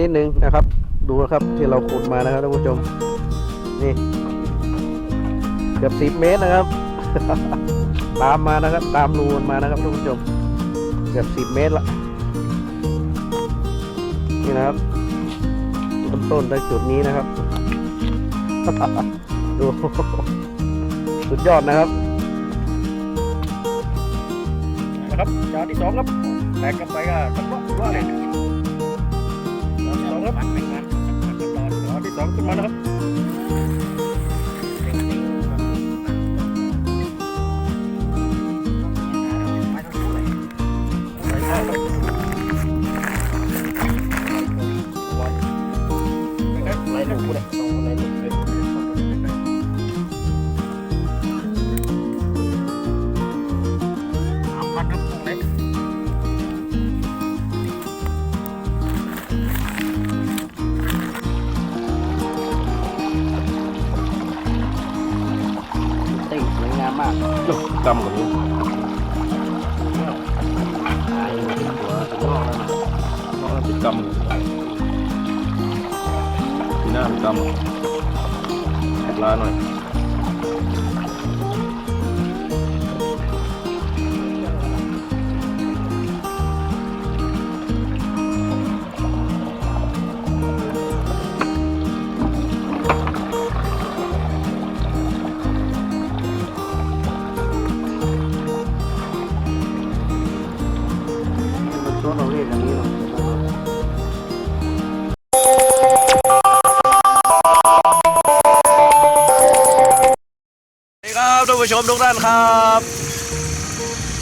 นิดนึงนะครับ ดูนะครับที่เราขุดมานะครับท่านผู้ชม นี่เกือบสิบเมตรนะครับ ตามมานะครับ ตามรูมันมานะครับท่านผู้ชมเกือบสิบเมตรละนี่นะครับต้นต้นๆได้จุดนี้นะครับ ดูสุดยอดนะครับนะครับจานที่สองครับแตกกันไปก็กันว่าว่าเลย จานที่สองครับจานที่สองขึ้นมานะครับใส่ข้วครับวันนะครับไหลลูกกูเนี่ยต้องไหลลูกเลยสามพันครับตรง ผู้ชมทุกท่านครับ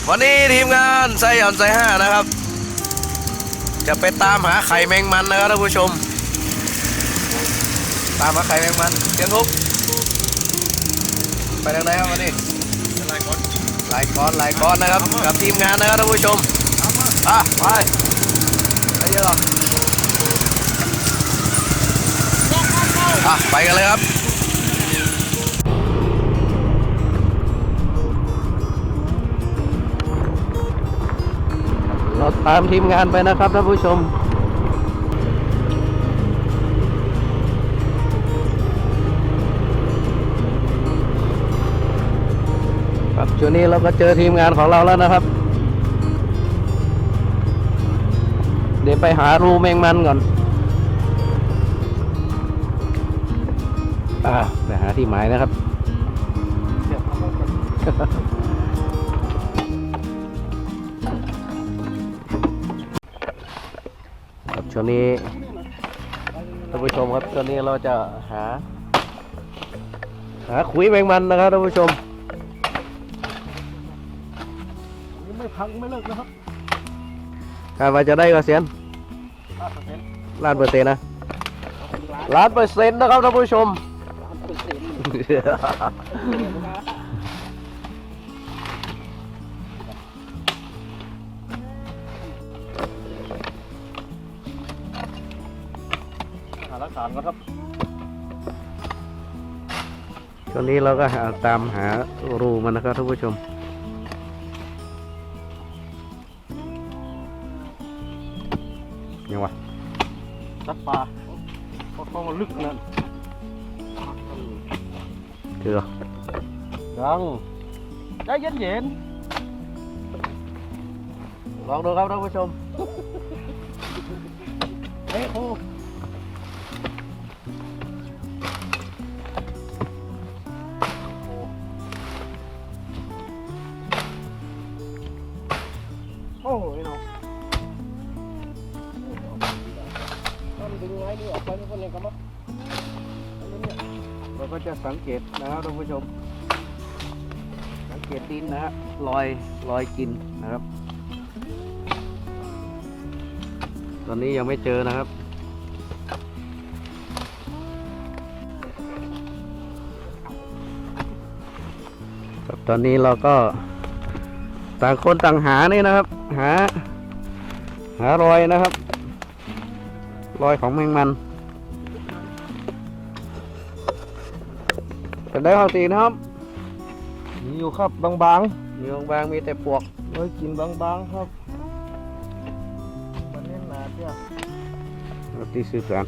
วันนี้ทีมงานไซหยอนไซห้านะครับ จะไปตามหาไข่แมงมันนะครับท่านผู้ชม ตามหาไข่แมงมันเสียงทุกไปทางไหนครับวันนี้ลายก้อนหลายก้อนหลายก้อนนะครับกับทีมงานนะครับท่านผู้ชมอะไปไปเยอะอะไปกันเลยครับ ตามทีมงานไปนะครับท่านผู้ชม ครับช่วงนี้เราก็เจอทีมงานของเราแล้วนะครับ เดี๋ยวไปหารูแมงมันก่อนอ่าไปหาที่หมายนะครับ ช่วงนี้ท่านผู้ชมครับช่วงนี้เราจะหา หาขุยแมงมันนะครับท่านผู้ชมยังไม่พังไม่เลิกนะครับคาดว่าจะได้ก็เสียนล้านเปอร์เซ็นต์นะล้านเปอร์เซ็นต์นะครับท่านผู้ชม ตอนนี้เราก็หาตามหารูมันนะครับท่านผู้ชม ยังวะสัตว์ป่าเขาเข้ามาลึกนั่นเจอยังใจเย็นเย็นลองดูครับท่านผู้ชมเฮ้ยโอ้านผู้ชมสังเกตดินนะฮะรอยรอยกินนะครับ ตอนนี้ยังไม่เจอนะครับครับตอนนี้เราก็ต่างคนต่างหานี่นะครับ หา หารอยนะครับ รอยของแมงมัน เป็นได้ข้าวตีนะครับ มีอยู่ครับบางมีบางๆมีแต่ปวกๆไว้กินบางๆครับมันเน้นหนาเจ้าที่สื่อสาร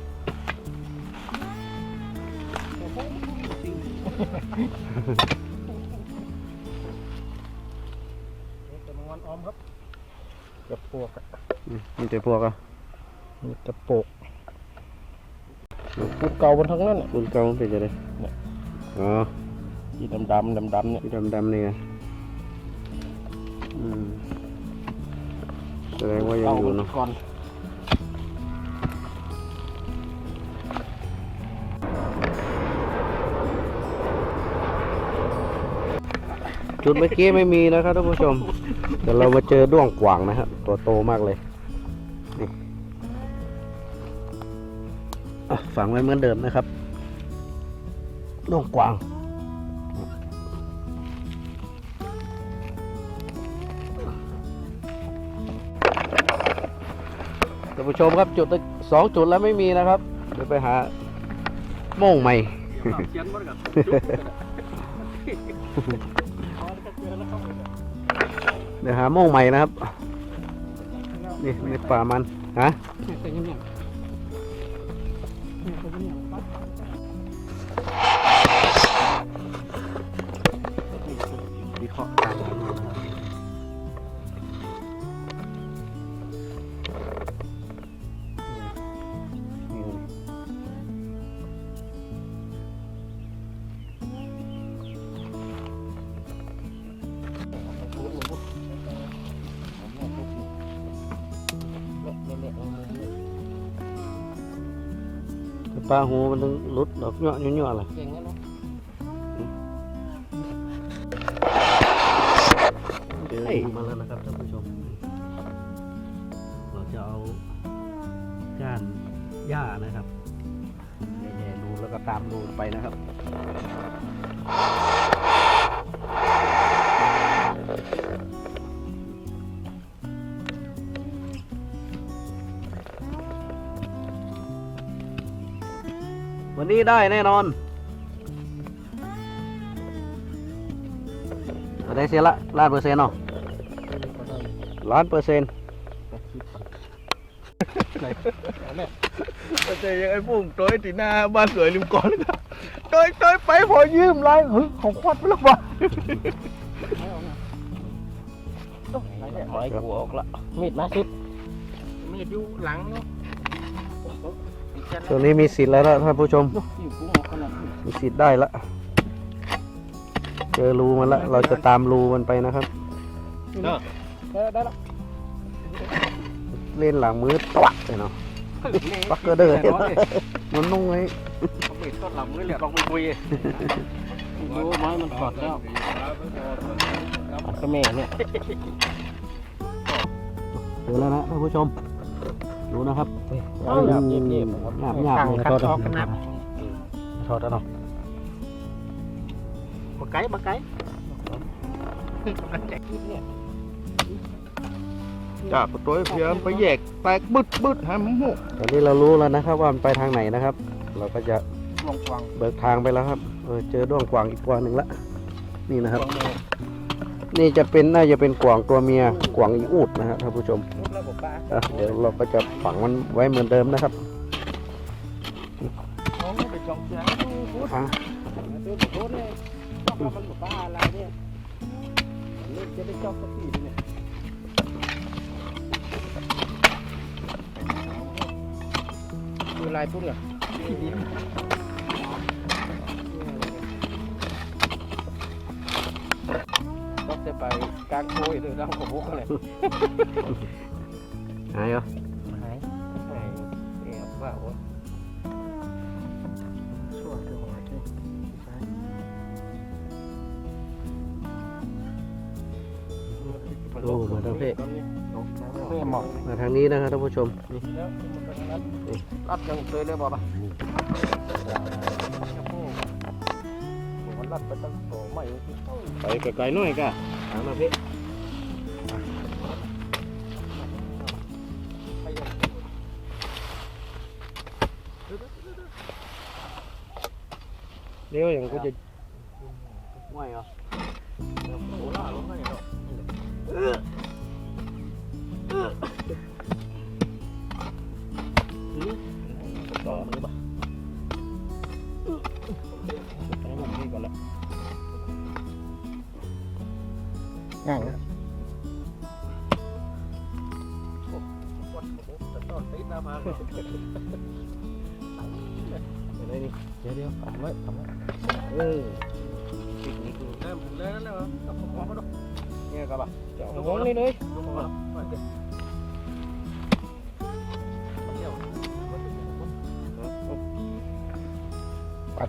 จะมางอนออมครับกับพวกอะอืมมีแต่พวกอะมีกระโปกพูดเก่าบนทั้งนั้นน่ะคุณเกาเป็นจะได้เนี่ย อ๋อที่ดำดำดำดำๆเนี่ยที่ดำๆนี่ไงอืมแสดงว่ายังอยู่เนาะก่อนจุดเมื่อกี้ไม่มีนะครับท่านผู้ชมเดี๋ยวเรามาเจอด้วงกวางนะครับตัวโตมากเลยนี่อะฝังไว้เหมือนเดิมนะครับ ด้วงกวางท่านผู้ชมครับจุดสองจุดแล้วไม่มีนะครับ เดี๋ยวไปหาโม่งใหม่เขียนมันกับเดี๋ยวหาโม่งใหม่นะครับ นี่ในป่ามันฮะ เคราะห์ตามนี้นะครับนี่ปลาหูมันต้องหลุดดอกเงาะเงาะๆเลย มาแล้วนะครับท่านผู้ชม เราจะเอาก้านหญ้านะครับแย่ๆดูแล้วก็ตามดูไปนะครับวันนี้ได้แน่นอนได้เสียละล้านเปอร์เซ็นต์เนาะ ล้านเปอร์เซ็นต์ก็เจอยังไอ้ปุ้งตัวตีหน้าบ้านสวยริมก่อนครับตัวตัวไปพอยืมไรเฮ้ยของควัดไปแล้ววะไม้กูออกละมีดมาสิมีดอยู่หลังเนาะตัวนี้มีสิทธิ์แล้วนะท่านผู้ชม มีสิทธิ์ได้ละ เจอรูมันละ เราจะตามรูมันไปนะครับ ได้ได้ละเล่นหลังมือตวักเลยเนาะปักเกอร์เดอร์มันนุ่งไว้มีดต้นหลังนี่แหละลองไปคุยดูไม้มันถอดแล้วก็แม่เนี่ยเจอแล้วนะท่านผู้ชมดูนะครับหยาบหยาบเย็บๆครับหยาบหยาบเลยคัดทอดออกกันนับทอดแล้วเนาะบะไก่บะไก่จากตัวเพียมไปแยกแตกบึดบึดหาหมูตอนนี้เรารู้แล้วนะครับว่ามันไปทางไหนนะครับ เราก็จะลองฟังเบิกทางไปแล้วครับเออเจอด้วงกวางอีกตัวหนึ่งละนี่นะครับ นี่จะเป็นน่าจะเป็นกวางตัวเมียกวางอีอูดนะครับท่านผู้ชมระบบป้าอะเดี๋ยวเราก็จะฝังมันไว้เหมือนเดิมนะครับเขาไปจองเสียงดูพูดอะดูพูดเลยต้องทำ วยตัวหัวที่ใช่โอ้มาทางเพศเพ่หมอกมาทางนี้นะครับท่านผู้ชมนี่แล้ว รัดจังเลยเลยบอกป่ะมันรัดไปตั้งโตไม่ไปไกลๆหน่อยก่ะหามาเพเร็วอย่างกูจะไม่เหรอโอ้ล่าลงให้เนาะ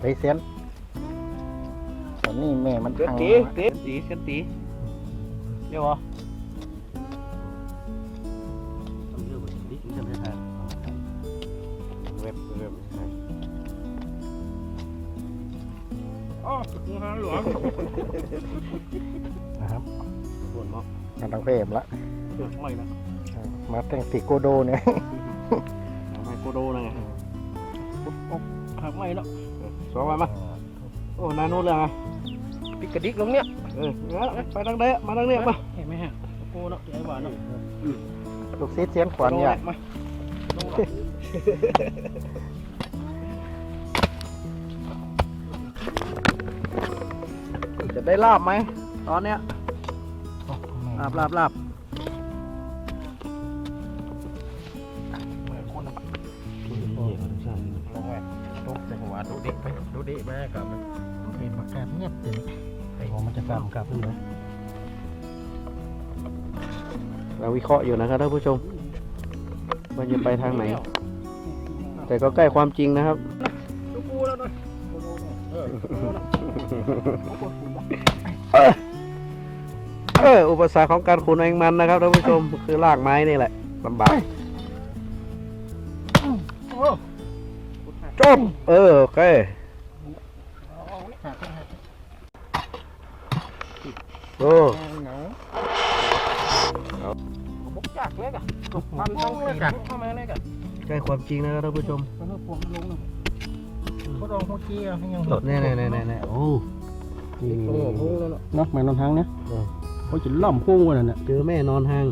ปัดให้เสียนตอนนี้แม่มันเกิดพังตีเกิดตีเกิดตีเดี๋ยวเหรอทำเรื่องแบบนี้จะไม่ทันเว็บเว็บอ๋อมึงหาหลวงนะครับส่วนมากมันต้องเฟมละเกิดไม่นะมาแต่งติโกโดเนี่ยไมโครโดนะไงปุ๊บปุ๊บหักไม่แล้ว สองวันมาโอ้นาโน่เลยไงปิกกระดิกลงเนี่ยเออไปทางเดะมาทางเนี้ยมาเห็นไหมฮะโอ้เนาะใหญ่หวานเนาะลูกศิษย์เสียนขวัญเนี่ยมาจะได้ลาบไหมตอนเนี้ยลาบลาบลาบ วะดูดิไปดูดิแม่กับเห็นมากบเงียบเลยไอ้ของมันจะกำกับขึ้นไหมเราวิเคราะห์อยู่นะครับท่านผู้ชมว่าจะไปทางไหน แต่ก็ใกล้ความจริงนะครับเอออุปสรรคของการขุดแมงมันนะครับท่านผู้ชมคือรากไม้นี่แหละลำบาก เออโอเคโอ้เหาบกจากเล็กอะพันต้องเล็กเข้ามาเล็กอะใกล้ความจริงนะครับท่านผู้ชมเขาลองหัวกี้ให้ยังแน่แน่แน่แน่แน่โอ้โหนาะแม่นอนทางเนี่ยเขาจะล่ำพุ่งกันน่ะเจอแม่นอนห่าง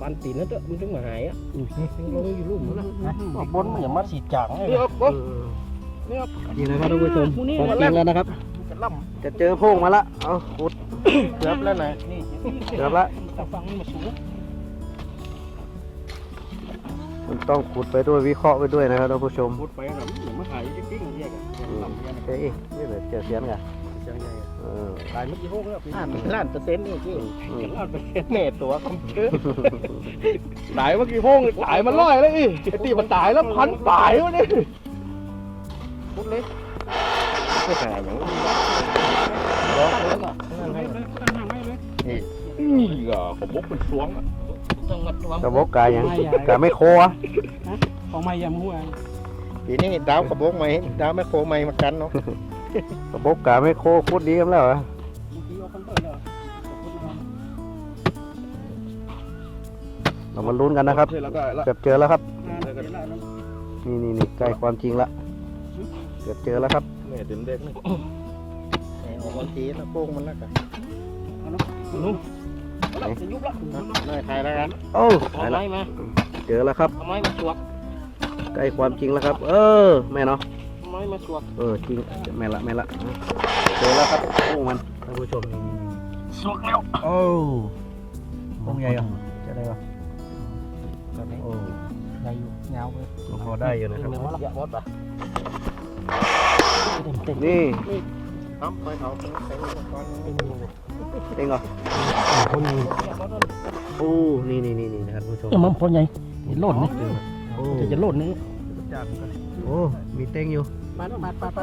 ปันตีนนั่นเด้อมันถึงมาหายอะลงอยู่ลุ่มนั่นนะบนอย่ามาสีจางเลย นี่ครับเออนี่นะครับท่านผู้ชมของจริงแล้วนะครับ จะล่จะเจอโพรงมาละเอาขุดำเกือบแล้วนะนี่เกือบละแต่ฟังนี่มาสูงมันต้องขุดไปด้วยวิเคราะห์ไปด้วยนะครับท่านผู้ชมพูดไปแบบมาหายจริงๆแยกกันเฮ้ยนี่เหลือเจอเสียนกันเออตายเมื่อกี้พวกแล้วล้านล้านเปอร์เซ็นต์นี่จริงล้านเปอร์เซ็นต์แม่ตัวคำเชื่อตายเมื่อกี้พงตายมันร้อยเลยไอ้ตีมันตายแล้วพันตายวะนี่ พูดเลยไม่หายอย่างนี้ร้องเลยอะนี่ก็ขบกเป็นสวงต้องมัดระวังกระบอกกายยังกาไม่โคอะของไม่ยำหัวปีนี้ดาวขบกไหมดาวไม่โคไหมมากันเนาะกระบอกกาไม่โคขุดดีกันแล้วเหรอเมื่อกี้เอาคนเปิดแล้วเรามาลุ้นกันนะครับแล้วก็เกือบเจอแล้วครับเดี๋ยวแล้วนี่นี่นี่ใกล้ความจริงละ เกือบเจอแล้วครับแม่เต็มเด็กนี่ออกวันทีแล้วโป้งมันแล้วกันนุ่มจะยุบละนายใครแล้วกันโอ้เอาได้ละไม้มาเจอแล้วครับ เอาไม้มาสวกใกล้ความจริงแล้วครับ เออแม่เนาะ เอาไม้มาสวกเออจริงแม่ละแม่ละเจอแล้วครับโอ้มันท่านผู้ชมสวกแล้วโอ้พงใหญ่เหรอจะได้ปะตอนนี้โอ้ได้อยู่เงาเลยพอได้อยู่นะครับเยอะหมดปะ นี่ทำไปเขาเป็นใส่อุปกรณ์เองเหรอคนนี้โอ้นี่นี่นี่นี่นะครับผู้ชมเออมันพอใหญ่หล่นนี่โอ้จะหล่นนี่โอ้มีเต้งอยู่มาแล้วมาไปไป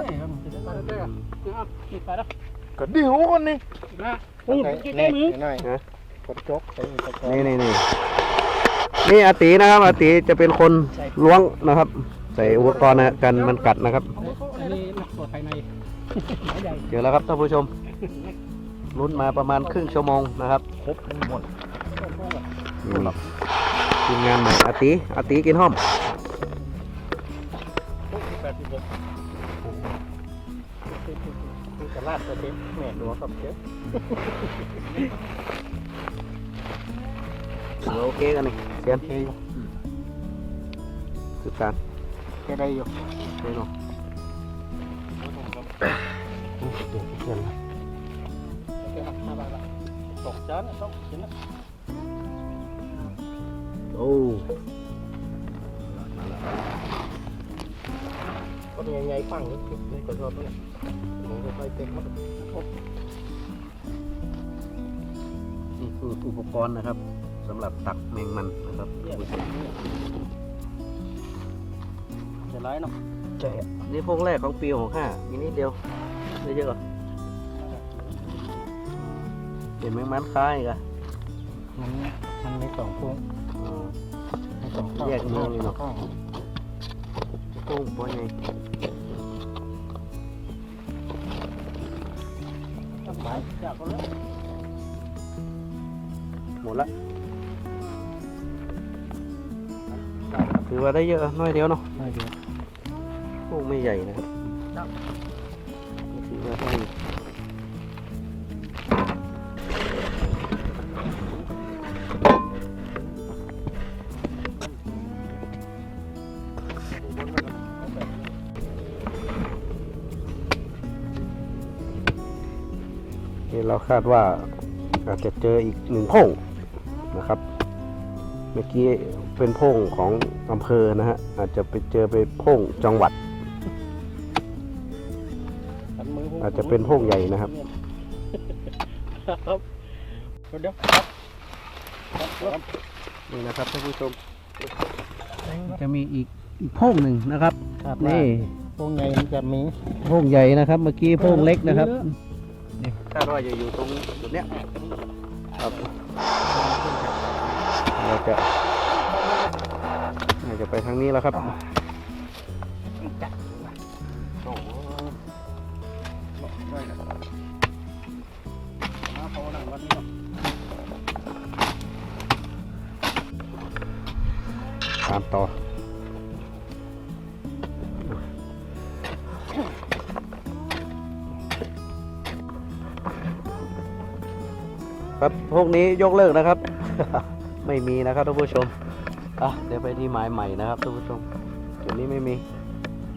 มาแล้วเด้อนี่ไปแล้วก็ดิวคนนี้นะโอ้ยใกล้มือหน่อยกดจกใส่อุปกรณ์นี่นี่นี่นี่อาตีนะครับอาตีจะเป็นคนล้วงนะครับ ใส่อุปกรณ์นะกันมันกัดนะครับอัน นี้หนักตัวภายในใหญ่เจอแล้วครับท่านผู้ชมลุ้นมาประมาณครึ่งชั่วโมงนะครับครบหมดนี่ทีมงานใหม่อาตีอาตีกินห้อมแปดสิบหกกระลาดตัวเต็มแม่ตัวกับเจ๊โอเคกันนี่เสียนสุดการแกได้อยู่เดี๋ยวเนาะเดี๋ยวเพื่อ ตกจานตกเห็นนะโอ้ก็ยังไงฟังนี่ก็ชอบนี่ผมก็ไปเต็มหมดนี่คืออุปกรณ์นะครับสำหรับตักแมงมันนะครับจะร้ายเนาะ ใช่นี่พวกแรกของปีหกห้ามีนิดเดียวไม่เยอะหรอเห็นแมงมันคล้ายกันมันมันมีสองพวงมีสองข้างแยกมือเลยเนาะข้างโป้งปอยไงไปจากก็แล้วหมดละถือว่าได้เยอะน้อยเดียวเนาะไม่ดีโป้งไม่ใหญ่นะครับถือว่าได้นี่เราคาดว่าอาจจะเจออีกหนึ่งโพงนะครับ เมื่อกี้เป็นโพงของอำเภอนะฮะอาจจะไปเจอไปโพงจังหวัด อาจจะเป็นโพงใหญ่นะครับ ครับเดี๋ยวครับครับนี่นะครับท่านผู้ชมจะมีอีกอีกโพงหนึ่งนะครับครับนี่พวกไงมันจะมีโพงใหญ่นะครับ เมื่อกี้โพงเล็กนะครับนี่คาดว่าจะอยู่ตรงจุดเนี้ยครับเราจะน่าจะไปทางนี้แล้วครับามต่อ ครับพวกนี้ยกเลิกนะครับ ไม่มีนะครับท่านผู้ชมอะเดี๋ยวไปที่หมายใหม่นะครับท่านผู้ชมจุดนี้ไม่มี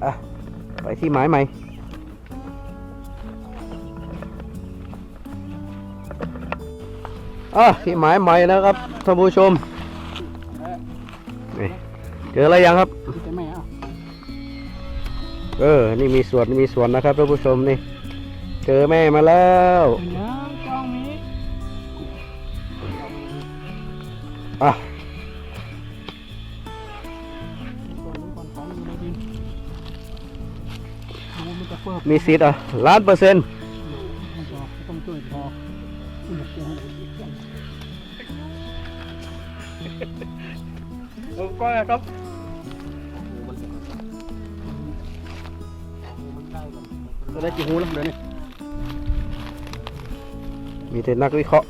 อะไปที่หมายใหม่อะที่หมายใหม่นะครับท่านผู้ชม เจออะไรยังครับ จะไม่เอาเออ นี่มีสวนมีสวนนะครับท่านผู้ชมนี่ เจอแม่มาแล้วน้ำจ้องนี้อะคนนี้คนของอยู่ในดินดูมันจะเฟิบมีสิทธิ์อะล้านเปอร์เซ็นต์มันจะต้องช่วยพอคุณจะเกี่ยวให้ก็ครับ ได้จีหูแล้วเดี๋ยวนี้มีแต่นักวิเคราะห์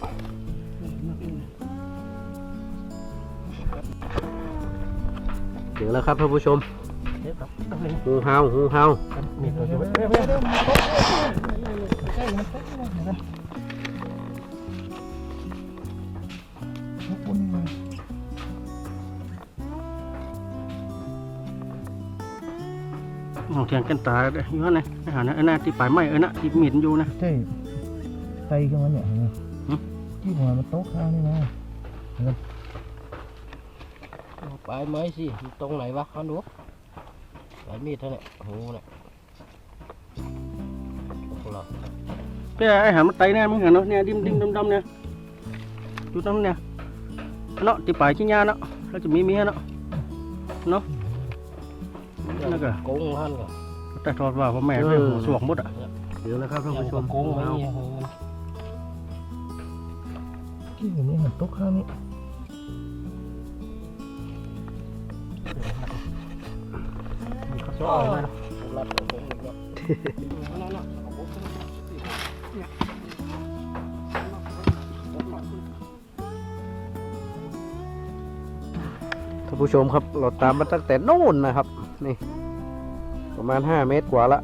เจอแล้วครับท่านผู้ชมหูเฮาหูเฮามีตัวอยู่เร็วเร็วเร็วมันมัน ตกนะมองเทียงกันตาเด้ออยู่นั่นนะอาหารนะเออน่ะที่ปลายไม้เออน่ะที่มีดอยู่นะ ใช่ไฟขึ้นมาเนี่ยเห็นไหมหึ ที่หัวมันโต๊ะข้างนี่นะปลายไม้สิตรงไหนวะเขาดูปลายมีดเท่านี้หูเนี่ยโอ้โห cái ai hàm nó tay nè มึง hả nó nè dim dim đâm đâm nè chú tâm nè nó thì phải chứ nha nó nó chỉ mi mi nó nó nó kìa โกงท่านก็ tay thọt vào của mẹ cái hồ suộc mốt ạ เจอแล้วครับท่านยังผู้ชก็มโกงไว้หูเนี่ยที่เห็นนี่มันโต๊ะข้างนี้ชอบนะรัดของผมอีกแล้วท่านผู้ชมครับ เราตามมาตั้งแต่โน่นนะครับ นี่ ประมาณ 5 เมตรกว่าละ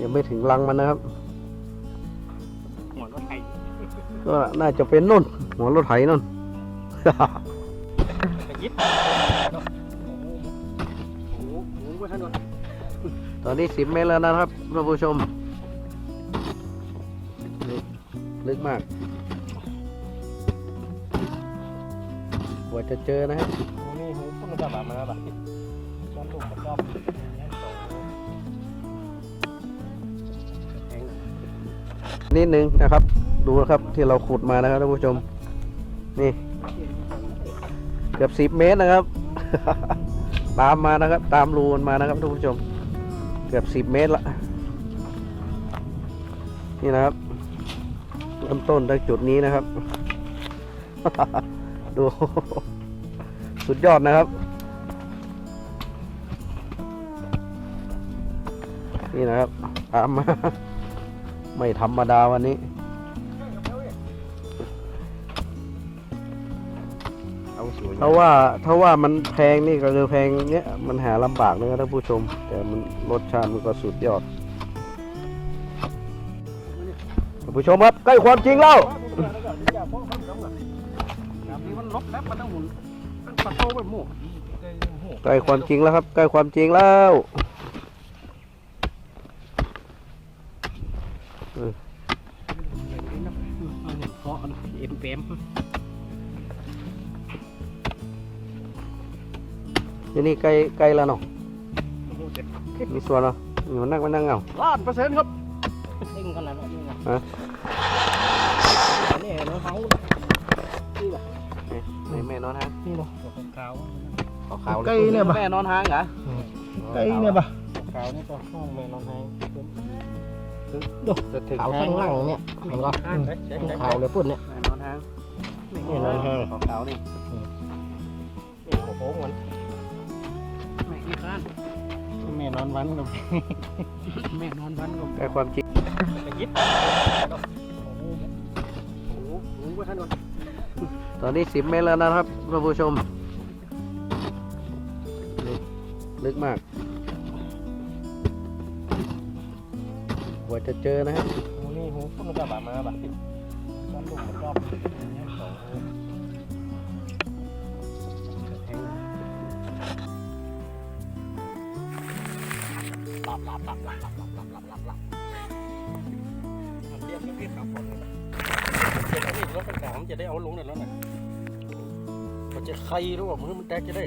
ยังไม่ถึงรังมันนะครับ หัวรถไถก็น่าจะเป็นน่น หัวรถไถน่น ไปยิบโอ้โหโอ้โหไว้ท่านก่อนตอนนี้สิบเมตรแล้วนะครับท่านผู้ชมนี่ลึกมากกว่าจะเจอนะครับ นี่หูพุ่งกระบะมาแบบมันลุ่มมันรอบ นิดนึงนะครับ ดูนะครับที่เราขุดมานะครับท่านผู้ชม นี่ เกือบสิบเมตรนะครับ ตามมานะครับ ตามรูมันมานะครับท่านผู้ชม เกือบสิบเมตรละนี่นะครับเริ่มต้นจากจุดนี้นะครับ ดู สุดยอดนะครับ นี่นะครับตามมา ไม่ธรรมดาวันนี้เอาสวยถ้าว่าถ้าว่ามันแพงนี่ก็คือแพงเนี้ยมันหาลำบากนะครับท่านผู้ชม แต่มันรสชาติมันก็สุดยอดท่านผู้ชมครับใกล้ความจริงแล้วแบบนี้มันลบแล้วมันต้องหมุนมันปัดโตไปหมู่ใกล้ความจริงแล้วครับใกล้ความจริงแล้ว เออเกาะเอ็มเปมที่นี่ใกล้ใกล้แล้วเนาะมีส่วนเนาะมีมันนั่งมานั่งเอาล้านเปอร์เซ็นต์ครับเด้งขนาดนั้นนะฮะนี่เนาะเขาในแม่นอนหางนี่เนาะขาวขาวใกล้เนี่ยปะแม่นอนหางเหรอใกล้เนี่ยปะขาวนี่ก็ห้องแม่นอนให้จะถึงขาวข้างล่างเนี่ยเห็นป่ะขาวเลยปุ่นเนี่ยแม่นอนหางแม่นอนหางขาวๆนี่นี่โอ้โหมันแม่ขี้ข้านแม่นอนวันกับแม่นอนวันก็ใกล้ความจริงไปยิบโอ้โหรู้ว่าท่านก่อนตอนนี้สิบเมตรแล้วนะครับท่านผู้ชมนี่ลึกมาก กว่าจะเจอนะครับหูนี่หูพุ่งกระบะมาแบบมันลุ่มมันรอบหลับหลับหลับหลับหลับหลับหลับหลับหลับหลับเรียกพี่ขับคนเจ็ดนี่รถเป็นขามจะได้เอาลงได้แล้วนะมันจะใครรือว่ามือมันแตกจะได้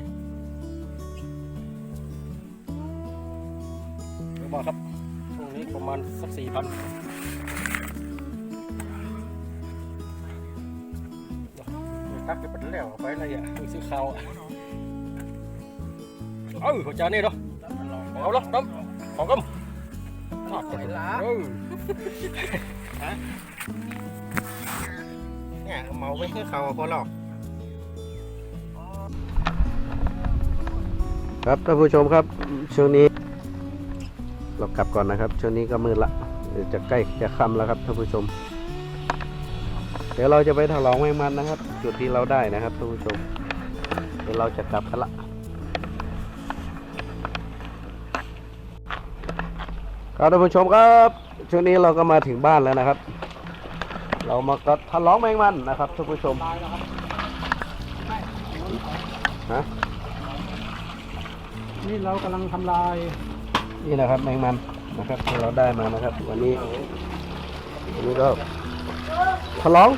มาณสักสี่พันตักจะเป็นแล้วไปอะไรอะไปซื้อข้าวอะเออหัวใจนี่เนาะเอาละน้ำของกันทอดกันละเออฮะเนี่ยเมาไปให้เขาพอหรอกครับท่านผู้ชมครับช่วงนี้ เรากลับก่อนนะครับช่วงนี้ก็มืดละเดี๋ยวจะใกล้จะค่ำแล้วครับท่านผู้ชม เดี๋ยวเราจะไปถลองแมงมันนะครับ จุดที่เราได้นะครับท่านผู้ชม เดี๋ยวเราจะกลับกันละครับท่านผู้ชมครับช่วงนี้เราก็มาถึงบ้านแล้วนะครับ เรามาก็ถลองแมงมันนะครับท่านผู้ชมฮะนี่เรากำลังทำลาย นี่นะครับแมงมันนะครับที่เราได้มานะครับ วันนี้วันนี้ก็ฉลอง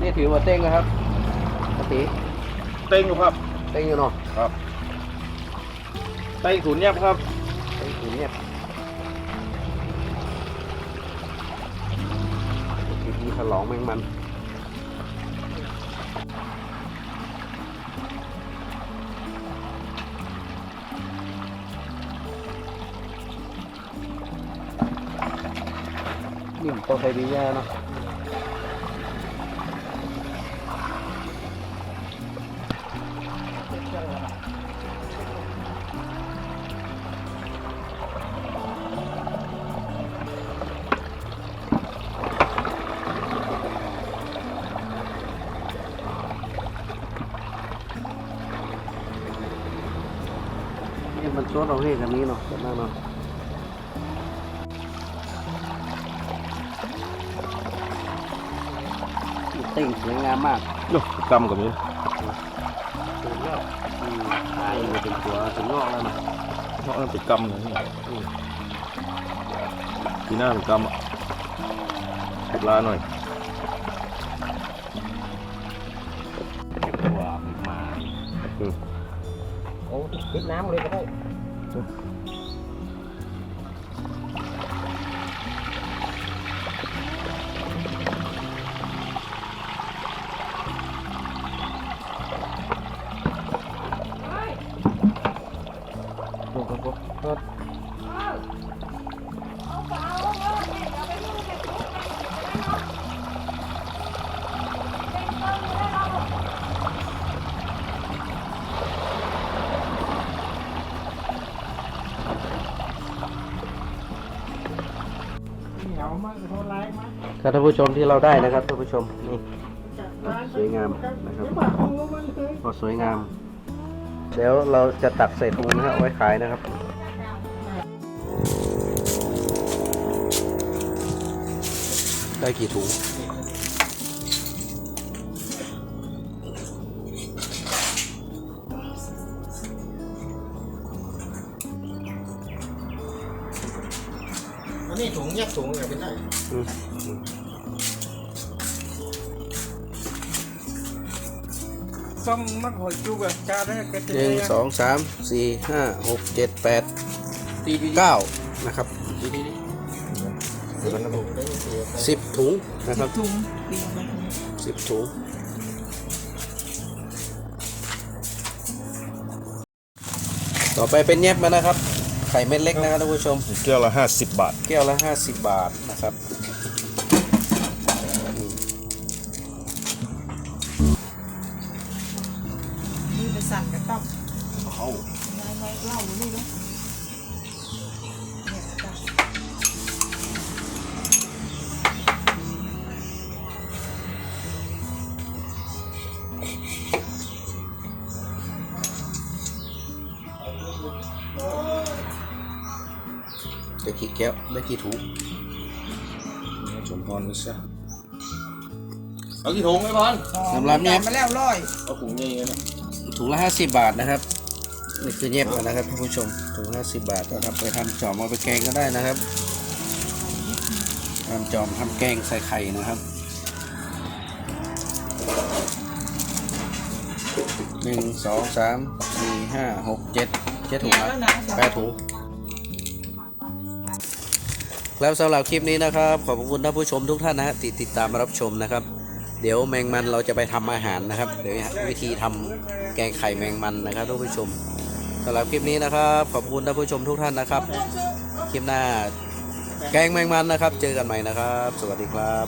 นี่ถือว่าเต้งนะครับปกติเต็งอยู่ครับ เต้งอยู่เนาะเต็งศูนย์เงียบครับ ลองแมงมันนี่มันตัวไทยดีแย่เนาะ นี่มันสุซดเอาให้กันนี้เนาะกันนั่งเนาะเต่งสวยงามมากโย่กำกับนี้สุดยอดอืมตายมาเป็นตัวถึงงอกแล้วนะเพราะมันเป็นกำเลยนี่ทีหน้าเป็นกำอะติดลาหน่อยตัวมาโอ้ติดน้ำเลยก็ได้ ครับท่านผู้ชมที่เราได้นะครับท่านผู้ชมนี่สวยงามนะครับพอสวยงาม เดี๋ยวเราจะตักใส่ถุงนะครับเอาไว้ขายนะครับ ได้กี่ถุงอันนี้ถุงแยกถุงอย่างเป็นได้อืมซ่อมมักหอยจุกอะจ้าได้กระหนึ่งสองสามสี่ห้าหกเจ็ดแปดเก้านะครับ สิบถุงนะครับสิบถุงต่อไปเป็นแยบมานะครับ ไข่เม็ดเล็กนะครับท่านผู้ชม แก้วละห้าสิบบาท แก้วละห้าสิบบาทนะครับ ได้กี่แก้วได้กี่ถุงสมพรนี่ซะเอากี่ถุงไอ้บอลสำหรับแยบมาแล้วร้อยเอาถุงใหญ่ๆนะถุงละห้าสิบบาทนะครับนี่คือแยบนะครับท่านผู้ชมถุงห้าสิบบาทนะครับไปทำจอมเอาไปแกงก็ได้นะครับทำจอมทำแกงใส่ไข่นะครับหนึ่งสองสามสี่ห้าหกเจ็ดเจ็ดถุงครับแล้วนะแปดถุง แล้วสำหรับคลิปนี้นะครับ ขอบคุณท่านผู้ชมทุกท่านนะฮะติดติดตามรับชมนะครับ เดี๋ยวแมงมันเราจะไปทำอาหารนะครับเดี๋ยววิธีทำแกงไข่แมงมันนะครับท่านผู้ชมสำหรับคลิปนี้นะครับ ขอบคุณท่านผู้ชมทุกท่านนะครับ คลิปหน้าแกงแมงมันนะครับ เจอกันใหม่นะครับ สวัสดีครับ